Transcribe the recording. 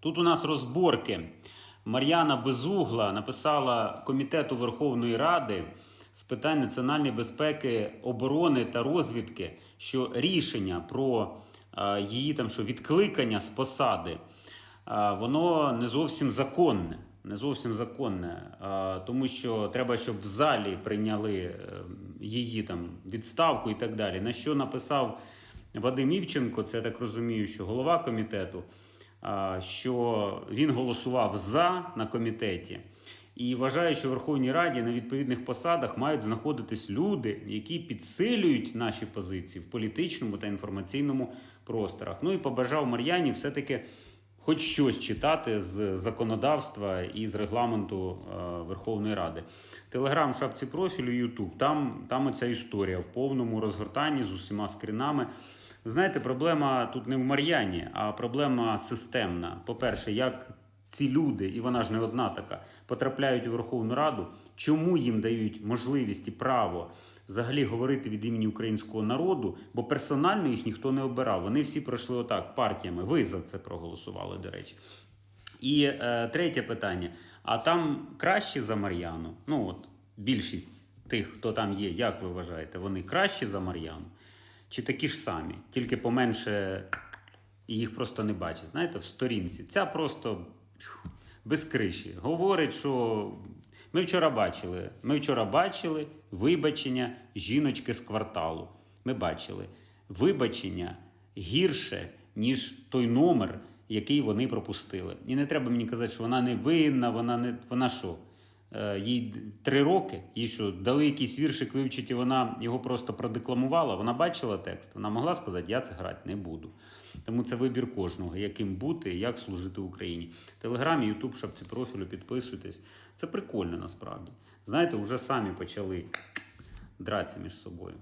Тут у нас розборки. Мар'яна Безугла написала Комітету Верховної Ради з питань національної безпеки, оборони та розвідки, що рішення про е, її там що відкликання з посади, е, воно не зовсім законне. Не зовсім законне, е, тому що треба, щоб в залі прийняли її там відставку і так далі. На що написав Вадим Івченко, це я так розумію, що голова комітету, що він голосував за на комітеті і вважає, що в Верховній Раді на відповідних посадах мають знаходитись люди, які підсилюють наші позиції в політичному та інформаційному просторах. Ну і побажав Мар'яні все-таки хоч щось читати з законодавства і з регламенту е, Верховної Ради. Телеграм, шапці профілю, Ютуб. Там, там оця історія в повному розгортанні з усіма скрінами. Знаєте, проблема тут не в Мар'яні, а проблема системна. По-перше, як ці люди, і вона ж не одна така, потрапляють у Верховну Раду, чому їм дають можливість і право взагалі говорити від імені українського народу, бо персонально їх ніхто не обирав. Вони всі пройшли отак партіями. Ви за це проголосували, до речі. І е, третє питання: а там краще за Мар'яну? Ну от більшість тих, хто там є, як ви вважаєте, вони кращі за Мар'яну? Чи такі ж самі, тільки поменше і їх просто не бачать. Знаєте, в сторінці. Ця просто без криші. Говорить, що ми вчора бачили. Ми вчора бачили вибачення жіночки з кварталу. Ми бачили вибачення гірше, ніж той номер, який вони пропустили. І не треба мені казати, що вона не винна, вона не вона що? Е, Їй три роки, їй що дали якийсь віршик вивчити, і вона його просто продекламувала. Вона бачила текст. Вона могла сказати, я це грати не буду. Тому це вибір кожного, яким бути як служити Україні. Телеграмі, Ютуб, шапці профілю, підписуйтесь. Це прикольно насправді. Знаєте, вже самі почали дратися між собою.